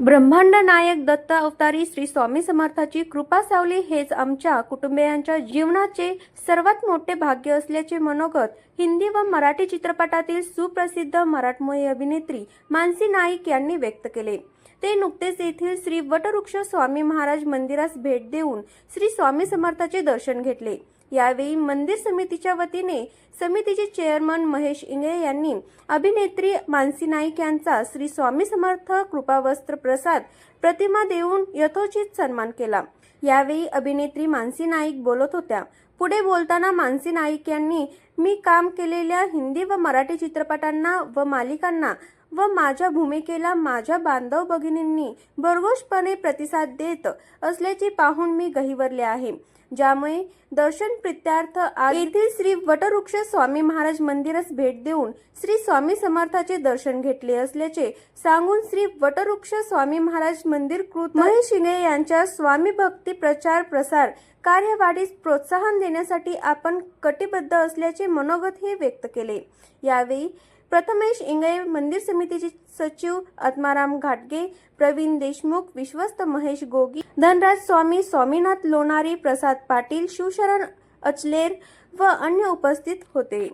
ब्रह्मांड नायक दत्त अवतारी श्री स्वामी समर्थाची कृपा सावली हेच आमच्या कुटुंबियांच्या जीवनाचे सर्वात मोठे भाग्य असल्याचे मनोगत हिंदी व मराठी चित्रपटातील सुप्रसिद्ध मराठमोळी अभिनेत्री मानसी नाईक यांनी व्यक्त केले. ते नुकतेच येथील श्री वटवृक्ष स्वामी महाराज मंदिरास भेट देऊन श्री स्वामी समर्थाचे दर्शन घेतले. यावेळी मंदिर समितीच्या वतीने समितीचे चेअरमन महेश इंगळे यांनी अभिनेत्री मानसी नाईक यांचा श्री स्वामी समर्थ कृपावस्त्र प्रसाद प्रतिमा देऊन यथोचित सन्मान केला. यावेळी अभिनेत्री मानसी नाईक बोलत होत्या पुढे बोलताना मानसी नाईक यांनी मी काम केलेल्या हिंदी व मराठी चित्रपटांना व मालिकांना व माझ्या भूमिकेला माझ्या बांधव भगिनींनी भरघोसपणे प्रतिसाद देत असल्याचे पाहून मी गहिवरले आहे. ज्यामुळे दर्शन प्रित्यार्थ येथील श्री वटवृक्ष स्वामी महाराज मंदिरास भेट देऊन श्री स्वामी समर्थाचे दर्शन घेतले असल्याचे सांगून श्री वटवृक्ष स्वामी महाराज मंदिर कृत महेश शिंगे यांच्या स्वामी भक्ती प्रचार प्रसार कार्यवाढीस प्रोत्साहन देण्यासाठी आपण कटिबद्ध असल्याचे मनोगत हे व्यक्त केले. यावेळी प्रथमेश इंगळे मंदिर समितीचे सचिव आत्माराम घाटगे प्रवीण देशमुख विश्वस्त महेश गोगी धनराज स्वामी स्वामीनाथ लोणारी प्रसाद पाटील शिवशरण अचलेर व अन्य उपस्थित होते.